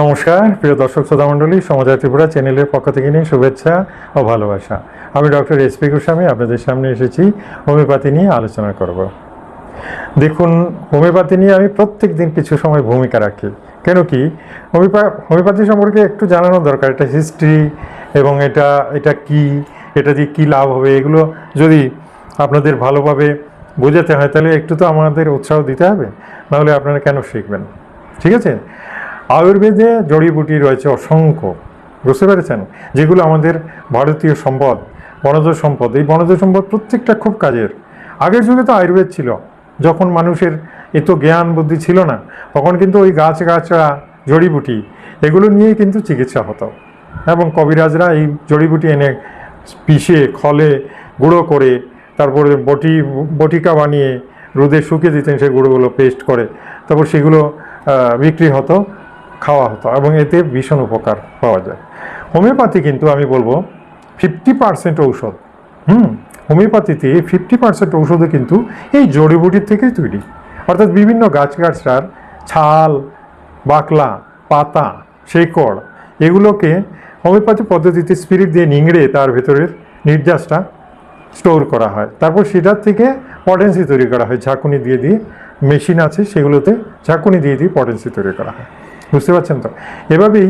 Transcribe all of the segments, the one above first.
নমস্কার, প্রিয় দর্শক শ্রোতা মণ্ডলী সমাচার ত্রিপুরা চ্যানেলের পক্ষ থেকে নিয়ে শুভেচ্ছা ও ভালোবাসা। আমি ডক্টর এস পি গোস্বামী, আপনাদের সামনে এসেছি, হোমিওপ্যাথি নিয়ে আলোচনা করব। দেখুন, হোমিওপ্যাথি নিয়ে আমি প্রত্যেক দিন কিছু সময় ভূমিকা রাখি। কেন কি? হোমিওপা হোমিওপ্যাথি সম্পর্কে একটু জানানো দরকার, এটা হিস্ট্রি এবং এটা এটা কি, এটা দিয়ে কী লাভ হবে, এগুলো যদি আপনাদের ভালোভাবে বোঝাতে হয়, তাহলে একটু তো আমাদের উৎসাহ দিতে হবে, নাহলে আপনারা কেন শিখবেন? ঠিক আছে? আয়ুর্বেদে জড়িবুটি রয়েছে অসংখ্য। বুঝতে পেরেছেন? যেগুলো আমাদের ভারতীয় সম্পদ, বনজ সম্পদ। এই বনজ সম্পদ প্রত্যেকটা খুব কাজের। আগের যুগে তো আয়ুর্বেদ ছিল। যখন মানুষের এত জ্ঞান বুদ্ধি ছিল না, তখন কিন্তু ওই গাছ গাছড়া জড়িবুটি, এগুলো নিয়েই কিন্তু চিকিৎসা হতো। এবং কবিরাজরা এই জড়িবুটি এনে পিষে, খলে, গুঁড়ো করে, তারপরে বটি, বটিকা বানিয়ে রোদে শুকিয়ে দিতেন, সেই গুঁড়োগুলো পেস্ট করে, তারপর সেগুলো বিক্রি হতো। খাওয়া হতো এবং এতে ভীষণ উপকার পাওয়া যায়। হোমিওপ্যাথি কিন্তু আমি বলব ফিফটি পার্সেন্ট ঔষধ। হুম, হোমিওপ্যাথিতে ফিফটি পার্সেন্ট ঔষধও কিন্তু এই জড়িবুটির থেকেই তৈরি। অর্থাৎ বিভিন্ন গাছগাছড়ার ছাল, বাকলা, পাতা, শেকড়, এগুলোকে হোমিওপ্যাথি পদ্ধতিতে স্পিরিট দিয়ে নিংড়ে তার ভেতরের নির্যাসটা স্টোর করা হয়। তারপর সেটার থেকে পটেন্সি তৈরি করা হয়। ঝাঁকুনি দিয়ে দিয়ে মেশিন আছে সেগুলোতে ঝাঁকুনি দিয়ে দিয়ে পটেন্সি তৈরি করা হয়। বুঝতে পারছেন তো? এভাবেই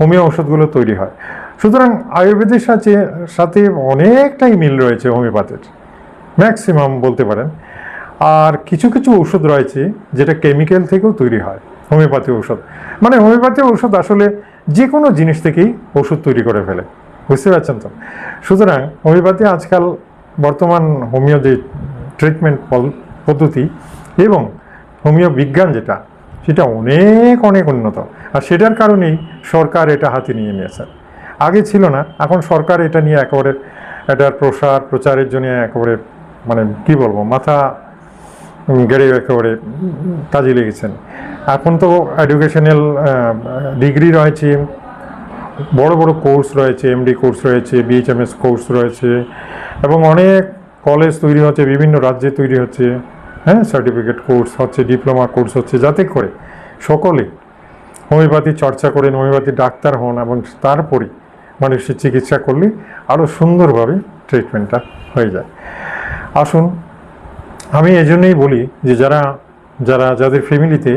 হোমিও ওষুধগুলো তৈরি হয়। সুতরাং আয়ুর্বেদের সাথে সাথে অনেকটাই মিল রয়েছে হোমিওপ্যাথির। ম্যাক্সিমাম বলতে পারেন। আর কিছু কিছু ওষুধ রয়েছে যেটা কেমিক্যাল থেকেও তৈরি হয়, হোমিওপ্যাথি ঔষধ। মানে হোমিওপ্যাথি ঔষধ আসলে যে কোনো জিনিস থেকেই ওষুধ তৈরি করে ফেলে। বুঝতে পারছেন তো? সুতরাং হোমিওপ্যাথি আজকাল বর্তমান হোমিও যে ট্রিটমেন্ট পদ্ধতি এবং হোমিও বিজ্ঞান যেটা সেটা অনেক অনেক উন্নত। আর সেটার কারণেই সরকার এটা হাতে নিয়ে নিয়েছে। আগে ছিল না, এখন সরকার এটা নিয়ে একেবারে এটার প্রসার, প্রচারের জন্য একেবারে মানে কি বলব, মাথা গেড়ে একেবারে কাজে লেগেছেন। এখন তো এডুকেশনাল ডিগ্রি রয়েছে, বড় বড় কোর্স রয়েছে এমডি কোর্স রয়েছে বিএইচএমএস কোর্স রয়েছে, এবং অনেক কলেজ তৈরি হচ্ছে, বিভিন্ন রাজ্যে তৈরি হচ্ছে। হ্যাঁ সার্টিফিকেট কোর্স হচ্ছে ডিপ্লোমা কোর্স হচ্ছে, যাতে করে সকলে হোমিওপ্যাথি চর্চা করেন হোমিওপ্যাথি ডাক্তার হন এবং তারপরে মানুষের চিকিৎসা করলে আরও সুন্দরভাবে ট্রিটমেন্টটা হয়ে যায়। আসুন, আমি এই জন্যই বলি যে যারা যারা, যাদের ফ্যামিলিতে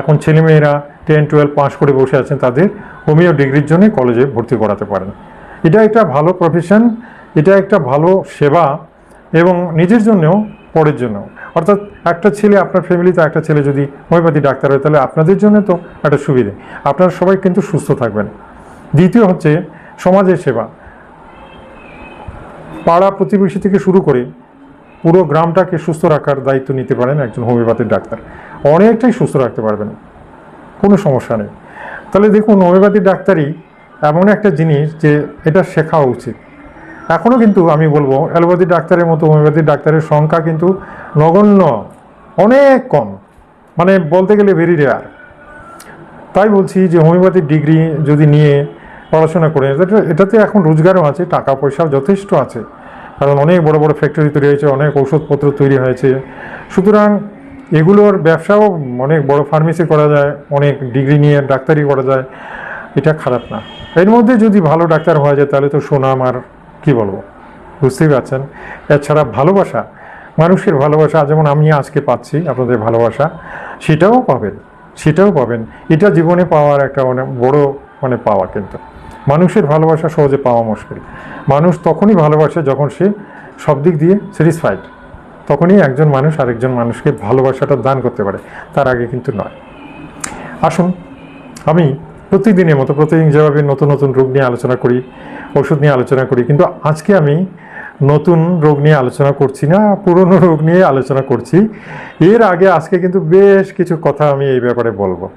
এখন ছেলেমেয়েরা টেন টুয়েলভ পাস করে বসে আছেন, তাদের হোমিও ডিগ্রির জন্য কলেজে ভর্তি করাতে পারেন। এটা একটা ভালো প্রফেশন এটা একটা ভালো সেবা এবং নিজের জন্যও, পরের জন্য অর্থাৎ একটা ছেলে আপনার ফ্যামিলিতে একটা ছেলে যদি হোমিওপ্যাথি ডাক্তার হয়, তাহলে আপনাদের জন্য তো একটা সুবিধে। আপনারা সবাই কিন্তু সুস্থ থাকবেন। দ্বিতীয় হচ্ছে সমাজের সেবা। পাড়া প্রতিবেশী থেকে শুরু করে পুরো গ্রামটাকে সুস্থ রাখার দায়িত্ব নিতে পারেন একজন হোমিওপ্যাথির ডাক্তার। অনেকটাই সুস্থ রাখতে পারবেন। কোনো সমস্যা নেই। তাহলে দেখুন হোমিওপ্যাথির ডাক্তারই এমন একটা জিনিস যে এটা শেখা উচিত। এখনও কিন্তু আমি বলব অ্যালোপ্যাথি ডাক্তারের মতো হোমিওপ্যাথির ডাক্তারের সংখ্যা কিন্তু নগণ্য, অনেক কম। মানে বলতে গেলে ভেরি রেয়ার তাই বলছি যে হোমিওপ্যাথির ডিগ্রি যদি নিয়ে পড়াশোনা করে এটা- এটাতে এখন রোজগারও আছে, টাকা পয়সাও যথেষ্ট আছে। কারণ অনেক বড় বড় ফ্যাক্টরি তৈরি হয়েছে, অনেক ওষুধপত্র তৈরি হয়েছে। সুতরাং এগুলোর ব্যবসাও অনেক বড় ফার্মেসি করা যায়, অনেক ডিগ্রি নিয়ে ডাক্তারি করা যায়। এটা খারাপ না। এর মধ্যে যদি ভালো ডাক্তার হওয়া যায়, তাহলে তো সুনাম আর কী বলব? বুঝতেই পারছেন? এছাড়া ভালোবাসা মানুষের ভালোবাসা, যেমন আমি আজকে পাচ্ছি আপনাদের ভালোবাসা, সেটাও পাবেন সেটাও পাবেন। এটা জীবনে পাওয়ার একটা অনেক বড় মানে পাওয়া কিন্তু। মানুষের ভালোবাসা সহজে পাওয়া মুশকিল। মানুষ তখনই ভালোবাসে যখন সে সব দিক দিয়ে স্যাটিসফাইড তখনই একজন মানুষ আরেকজন মানুষকে ভালোবাসাটা দান করতে পারে। তার আগে কিন্তু নয়। আসুন, আমি প্রতিদিনের মতো প্রতিদিন যেভাবে নতুন নতুন রোগ নিয়ে আলোচনা করি, ওষুধ নিয়ে আলোচনা করি, কিন্তু আজকে আমি নতুন রোগ নিয়ে আলোচনা করছি না, পুরনো রোগ নিয়ে আলোচনা করছি। এর আগে আজকে কিন্তু বেশ কিছু কথা আমি এই ব্যাপারে বলব।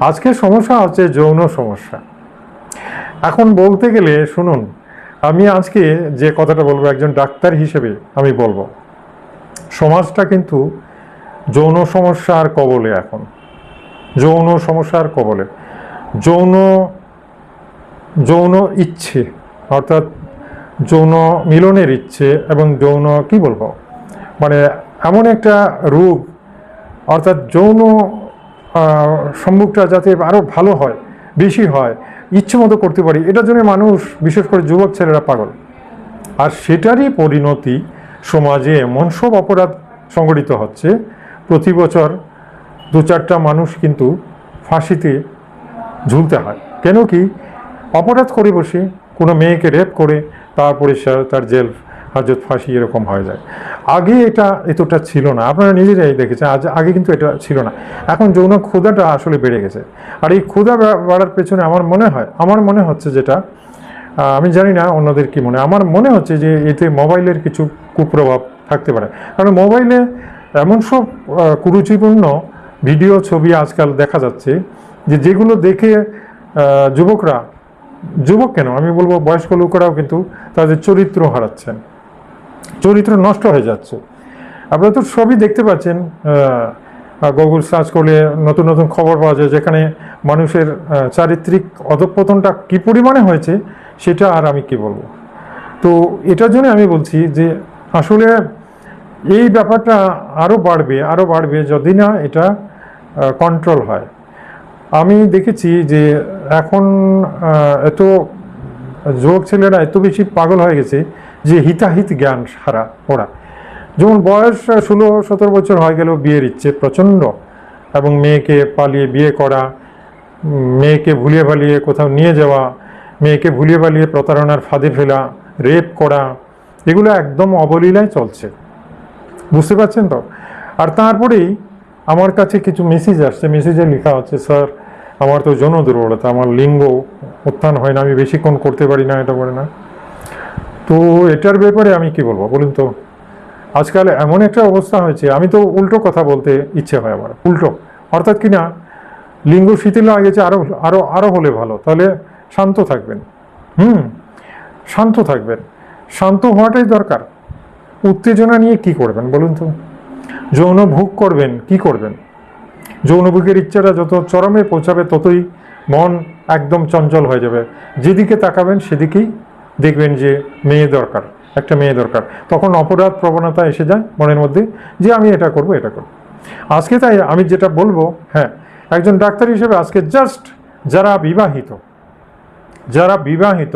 আজকে সমস্যা হচ্ছে যৌন সমস্যা। এখন বলতে গেলে, শুনুন, আমি আজকে যে কথাটা বলব, একজন ডাক্তার হিসেবে আমি বলব, সমাজটা কিন্তু যৌন সমস্যার কবলে এখন। যৌন সমস্যার কবলে। যৌন যৌন ইচ্ছে, অর্থাৎ যৌন মিলনের ইচ্ছে এবং যৌন, কি বলব? মানে এমন একটা রোগ, অর্থাৎ যৌন সম্মুখটা যাতে আরও ভালো হয়, বেশি হয়, ইচ্ছে মতো করতে পারি, এটার জন্য মানুষ, বিশেষ করে যুবক ছেলেরা পাগল। আর সেটারই পরিণতি সমাজে এমন সব অপরাধ সংগঠিত হচ্ছে, প্রতি বছর দু চারটা মানুষ কিন্তু ফাঁসিতে ঝুলতে হয়। কেন কি, অপরাধ করে বসে কোনো মেয়েকে রেপ করে তারপরে তার জেল, হাজত ফাঁসি এরকম হয়ে যায়। আগে এটা এতটা ছিল না। আপনারা নিজেরাই দেখেছেন, আজ আগে কিন্তু এটা ছিল না। এখন যৌন ক্ষুধাটা আসলে বেড়ে গেছে। আর এই ক্ষুধা বাড়ার পেছনে আমার মনে হয়, আমার মনে হচ্ছে যেটা আমি জানি না অন্যদের কি মনে আমার মনে হচ্ছে যে এতে মোবাইলের কিছু কুপ্রভাব থাকতে পারে। কারণ মোবাইলে এমন সব কুরুচিপূর্ণ ভিডিও, ছবি আজকাল দেখা যাচ্ছে যে যেগুলো দেখে যুবকরা যুবক কেন? আমি বলব বয়স্ক লোকেরাও কিন্তু তাদের চরিত্র হারাচ্ছেন। চরিত্র নষ্ট হয়ে যাচ্ছে। আপনারা তো সবই দেখতে পাচ্ছেন গুগল সার্চ করলে নতুন নতুন খবর পাওয়া যায়, যেখানে মানুষের চারিত্রিক অধঃপতনটা কী পরিমাণে হয়েছে সেটা আর আমি কি বলব? তো এটার জন্য আমি বলছি যে আসলে এই ব্যাপারটা আরও বাড়বে আরও বাড়বে যদি না এটা কন্ট্রোল হয়। আমি দেখেছি যে এখন এত যুবক ছেলেরা এত বেশি পাগল হয়ে গেছে যে হিতাহিত জ্ঞান সারা ওরা। যেমন বয়স ষোলো, সতেরো বছর হয়ে গেল বিয়ের ইচ্ছে প্রচণ্ড এবং মেয়েকে পালিয়ে বিয়ে করা, মেয়েকে ভুলিয়ে ভালিয়ে কোথাও নিয়ে যাওয়া, মেয়েকে ভুলিয়ে ভালিয়ে প্রতারণার ফাঁদে ফেলা, রেপ করা, এগুলো একদম অবলীলায় চলছে। বুঝতে পারছেন তো? আর তারপরেই আমার কাছে কিছু মেসেজ আসছে। মেসেজে লেখা হচ্ছে স্যার আমার তো যৌন দুর্বলতা আমার লিঙ্গ উত্থান হয় না, আমি বেশিক্ষণ করতে পারি না, এটা করে না। তো এটার ব্যাপারে আমি কি বলব বলুন তো? আজকাল এমন একটা অবস্থা হয়েছে, আমি তো উল্টো কথা বলতে ইচ্ছে হয় আমার, উল্টো। অর্থাৎ কি না, লিঙ্গ শিথিল হয়ে গেছে আরও আরও আরও হলে ভালো, তাহলে শান্ত থাকবেন। হুম, শান্ত থাকবেন। শান্ত হওয়াটাই দরকার। উত্তেজনা নিয়ে কি করবেন বলুন তো? যৌন ভোগ করবেন, কি করবেন? যৌন ভোগের ইচ্ছাটা যত চরমে পৌঁছাবে, ততই মন একদম চঞ্চল হয়ে যাবে। যেদিকে তাকাবেন, সেদিকেই দেখবেন যে মেয়ে দরকার, একটা মেয়ে দরকার। তখন অপরাধ প্রবণতা এসে যায় মনের মধ্যে যে আমি এটা করব এটা করব। আজকে তাই আমি যেটা বলব হ্যাঁ একজন ডাক্তার হিসেবে আজকে জাস্ট যারা বিবাহিত যারা বিবাহিত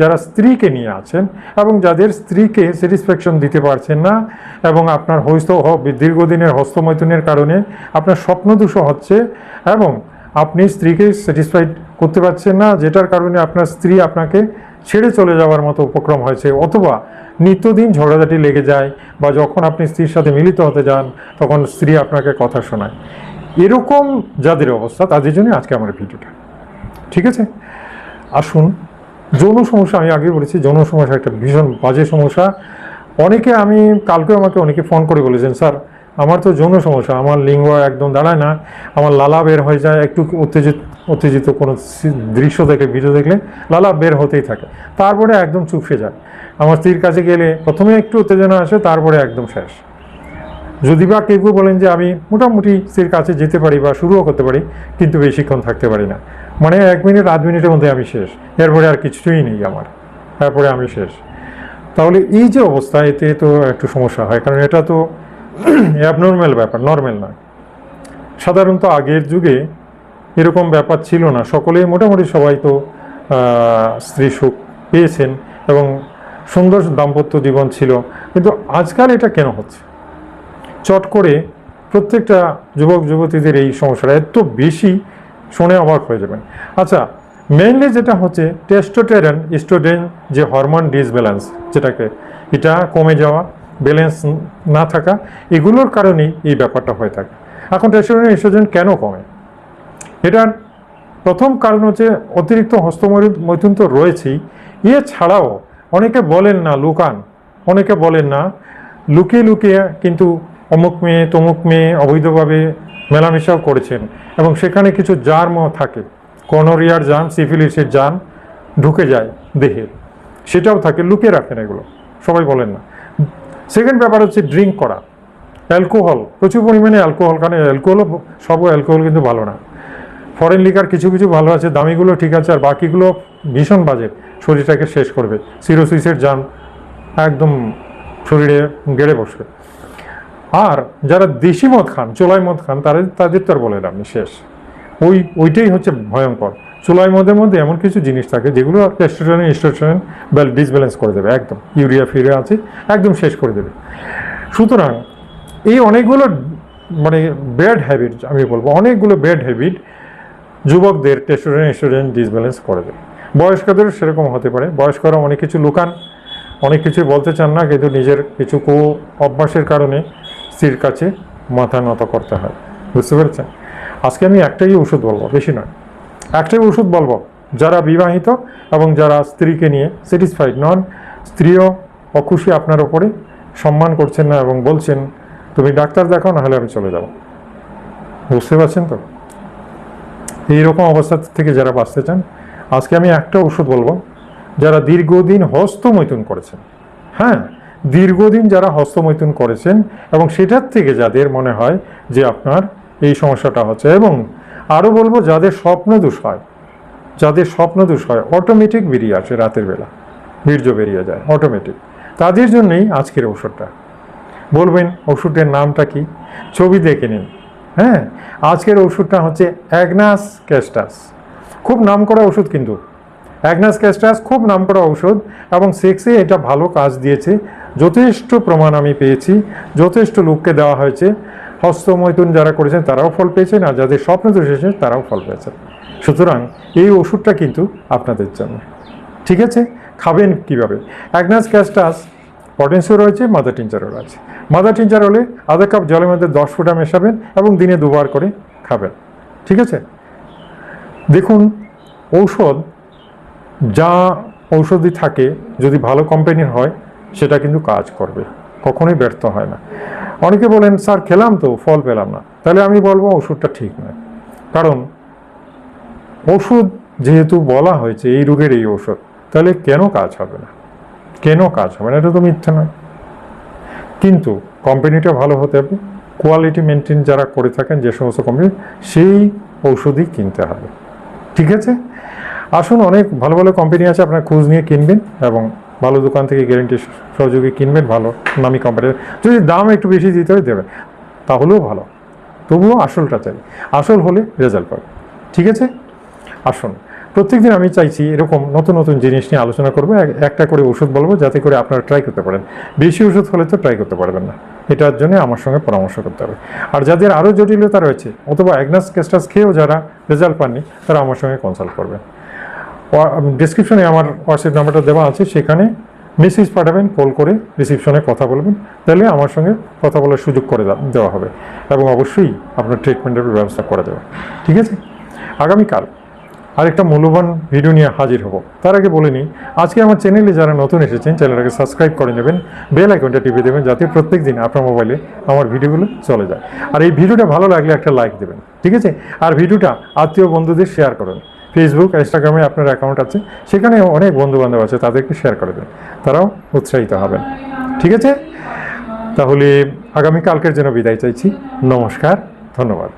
যারা স্ত্রীকে নিয়ে আছেন এবং যাদের স্ত্রীকে স্যাটিসফ্যাকশন দিতে পারছেন না এবং আপনার হস্ত দীর্ঘদিনের হস্তমৈথুনের কারণে আপনার স্বপ্নদোষ হচ্ছে এবং আপনি স্ত্রীকে স্যাটিসফাইড করতে পারছেন না, যেটার কারণে আপনার স্ত্রী আপনাকে ছেড়ে চলে যাওয়ার মতো উপক্রম হয়েছে অথবা নিত্যদিন ঝগড়াঝাটি লেগে যায় বা যখন আপনি স্ত্রীর সাথে মিলিত হতে যান, তখন স্ত্রী আপনাকে কথা শোনায়। এরকম যাদের অবস্থা, তাদের জন্য আজকে আমার ভিডিওটা। ঠিক আছে? আসুন যৌন সমস্যা, আমি আগে বলেছি, যৌন সমস্যা একটা ভীষণ বাজে সমস্যা। অনেকে আমি কালকে আমাকে অনেকে ফোন করে বলেছেন, স্যার, আমার তো যৌন সমস্যা, আমার লিঙ্গ একদম দাঁড়ায় না, আমার লালা বের হয়ে যায়। একটু উত্তেজিত উত্তেজিত কোনো দৃশ্য দেখে ভিডিও দেখলে লালা বের হতেই থাকে। তারপরে একদম চুপসে যায়। আমার স্ত্রীর কাছে গেলে প্রথমে একটু উত্তেজনা আসে, তারপরে একদম শেষ। যদি বা কেউ বলেন যে, আমি মোটামুটি স্ত্রীর কাছে যেতে পারি বা শুরুও করতে পারি, কিন্তু বেশিক্ষণ থাকতে পারি না। মানে এক মিনিট, আধ মিনিটের মধ্যে আমি শেষ। এরপরে আর কিছুই নেই আমার। তারপরে আমি শেষ। তাহলে এই যে অবস্থা, এতে তো একটু সমস্যা হয়। কারণ এটা তো অ্যাবনর্মাল ব্যাপার নর্মাল নয়। সাধারণত আগের যুগে এরকম ব্যাপার ছিল না। সকলেই মোটামুটি সবাই তো স্ত্রী সুখ পেয়েছেন এবং সুন্দর দাম্পত্য জীবন ছিল। কিন্তু আজকাল এটা কেন হচ্ছে? চট করে প্রত্যেকটা যুবক যুবতীদের এই সমস্যাটা এত বেশি শুনে অবাক হয়ে যাবেন। আচ্ছা মেইনলি যেটা হচ্ছে টেস্টোটেরন স্টোডেন যে হরমোন ডিসব্যালেন্স যেটাকে এটা কমে যাওয়া ব্যালেন্স না থাকা, এগুলোর কারণেই এই ব্যাপারটা হয়ে থাকে। এখন টেস্টোটেরন স্টোডেন কেন কমে? এটার প্রথম কারণ হচ্ছে, অতিরিক্ত হস্তমৈথুন তো রয়েছেই। এ ছাড়াও অনেকে বলেন না, লুকান। অনেকে বলেন না, লুকিয়ে লুকিয়ে কিন্তু অমুক মেয়ে, তমুক মেয়ে অবৈধভাবে মেলামেশাও করেছেন এবং সেখানে কিছু জার্ম থাকে। কনোরিয়ার জার্ম সিফিলিসের জার্ম ঢুকে যায় দেহে। সেটাও থাকে, লুকিয়ে রাখেন এগুলো। সবাই বলেন না। সেকেন্ড ব্যাপার হচ্ছে ড্রিঙ্ক করা। অ্যালকোহল, প্রচুর পরিমাণে অ্যালকোহল, কারণ অ্যালকোহলও সব অ্যালকোহল কিন্তু ভালো না। ফরেন লিকার কিছু কিছু ভালো আছে, দামিগুলো ঠিক আছে, আর বাকিগুলো ভীষণ বাজে। শরীরটাকে শেষ করবে। সিরোসিসের যান একদম শরীরে গেড়ে বসবে। আর যারা দেশি মদ খান, চোলাই মদ খান তাদের তাদের তো আর বলে আপনি শেষ। ওই, ওইটাই হচ্ছে ভয়ঙ্কর। চোলাই মদের মধ্যে এমন কিছু জিনিস থাকে যেগুলো স্টোস্টেরন বেল ডিসব্যালেন্স করে দেবে, একদম। ইউরিয়া ফিউরিয়া আছে, একদম শেষ করে দেবে। সুতরাং এই অনেকগুলো মানে ব্যাড হ্যাবিট, আমি বলব, অনেকগুলো ব্যাড হ্যাবিট যুবকদের টেস্টোস্টেরন স্টোস্টেরন ডিসব্যালেন্স করে দেবে। বয়স্কদেরও সেরকম হতে পারে। বয়স্করা অনেক কিছু লুকান, অনেক কিছুই বলতে চান না, কিন্তু নিজের কিছু কু অভ্যাসের কারণে স্ত্রীর কাছে মাথা নত করতে হয়। বুঝতে পেরেছেন? আজকে আমি একটাই ওষুধ বলব, বেশি নয়। একটাই ওষুধ বলব, যারা বিবাহিত এবং যারা স্ত্রীকে নিয়ে স্যাটিসফাইড নন, স্ত্রীও অখুশি আপনার ওপরে সম্মান করছেন না এবং বলছেন, তুমি ডাক্তার দেখাও, নাহলে আমি চলে যাব। বুঝতে পারছেন তো? এইরকম অবস্থা থেকে যারা বাঁচতে চান, আজকে আমি একটা ওষুধ বলব, যারা দীর্ঘদিন হস্তমৈথুন করেছেন। হ্যাঁ? দীর্ঘদিন যারা হস্তমৈথুন করেছেন এবং সেটার থেকে যাদের মনে হয় যে আপনার এই সমস্যাটা হচ্ছে এবং আরও বলব, যাদের স্বপ্নদোষ হয়, যাদের স্বপ্নদোষ হয় অটোমেটিক বেরিয়ে আসে রাতের বেলা, বীর্য বেরিয়ে যায় অটোমেটিক তাদের জন্যই আজকের ওষুধটা বলবেন ওষুধের নামটা কি? ছবি দেখে নিন। হ্যাঁ আজকের ওষুধটা হচ্ছে অ্যাগনাস ক্যাস্টাস। খুব নাম করা ওষুধ কিন্তু। অ্যাগনাস ক্যাস্টাস খুব নাম করা ঔষধ এবং সেক্সে এটা ভালো কাজ দিয়েছে। যথেষ্ট প্রমাণ আমি পেয়েছি, যথেষ্ট লোককে দেওয়া হয়েছে। হস্তমৈথুন যারা করেছেন, তারাও ফল পেয়েছেন, আর যাদের স্বপ্ন দোষ এসেছে তারাও ফল পেয়েছেন। সুতরাং এই ওষুধটা কিন্তু আপনাদের জন্য। ঠিক আছে? খাবেন কীভাবে? অ্যাগনাস ক্যাস্টাস, পটেন্সিও রয়েছে, মাদার টিঞ্চারও রয়েছে। মাদার টিঞ্চার হলে আধা কাপ জলের মধ্যে দশ ফোঁটা মেশাবেন এবং দিনে দুবার করে খাবেন। ঠিক আছে? দেখুন, ঔষধ, যা ঔষধি থাকে, যদি ভালো কোম্পানির হয় সেটা কিন্তু কাজ করবে, কখনোই ব্যর্থ হয় না। অনেকে বলেন, স্যার, খেলাম তো, ফল পেলাম না। তাহলে আমি বলব, ওষুধটা ঠিক নয়। কারণ ওষুধ যেহেতু বলা হয়েছে, এই রোগের এই ওষুধ, তাহলে কেন কাজ হবে না? কেন কাজ হবে না? এটা তো মিথ্যা নয়। কিন্তু কোম্পানিটা ভালো হতে হবে, কোয়ালিটি মেনটেন যারা করে থাকেন, যে সমস্ত কোম্পানি, সেই ওষুধই কিনতে হবে। ঠিক আছে? আসুন, অনেক ভালো ভালো কোম্পানি আছে, আপনার খোঁজ নিয়ে কিনবেন এবং ভালো দোকান থেকে গ্যারেন্টি সহযোগে কিনবেন, ভালো নামি কোম্পানির যদি দাম একটু বেশি দিতে হয়, দেবে। তাহলেও ভালো। তবুও আসলটা চাই। আসল হলে রেজাল্ট পাবে। ঠিক আছে? আসুন। প্রত্যেকদিন আমি চাইছি এরকম নতুন নতুন জিনিস নিয়ে আলোচনা করব। এক- একটা করে ওষুধ বলব, যাতে করে আপনারা ট্রাই করতে পারেন। বেশি ওষুধ হলে তো ট্রাই করতে পারবেন না। এটার জন্য আমার সঙ্গে পরামর্শ করতে হবে। আর যাদের আরও জটিলতা রয়েছে, অথবা অ্যাগনাস ক্যাস্টাস খেয়েও যারা রেজাল্ট পাননি, তারা আমার সঙ্গে কনসাল্ট করবেন। ডিসক্রিপশনে আমার হোয়াটসঅ্যাপ নাম্বারটা দেওয়া আছে, সেখানে মেসেজ পাঠাবেন কল করে রিসিপশনে কথা বলবেন, তাহলে আমার সঙ্গে কথা বলার সুযোগ করে দেওয়া হবে এবং অবশ্যই আপনার ট্রিটমেন্টের ব্যবস্থা করে দেবে। ঠিক আছে? আগামীকাল আরেকটা মূল্যবান ভিডিও নিয়ে হাজির হব। তার আগে বলে নিই, আজকে আমার চ্যানেলে যারা নতুন এসেছেন চ্যানেলটাকে সাবস্ক্রাইব করে নেবেন বেল আইকনটা টিপে দেবেন, যাতে প্রত্যেক দিন আপনার মোবাইলে আমার ভিডিওগুলো চলে যায়। আর এই ভিডিওটা ভালো লাগলে একটা লাইক দেবেন। ঠিক আছে? আর ভিডিওটা আত্মীয় বন্ধুদের শেয়ার করুন। ফেসবুক ইনস্টাগ্রামে আপনার অ্যাকাউন্ট আছে। সেখানে অনেক বন্ধুবান্ধব আছে, তাদেরকে শেয়ার করে দেন। তারাও উৎসাহিত হবেন। ঠিক আছে? তাহলে আগামী কালকের জন্য বিদায় চাইছি। নমস্কার, ধন্যবাদ।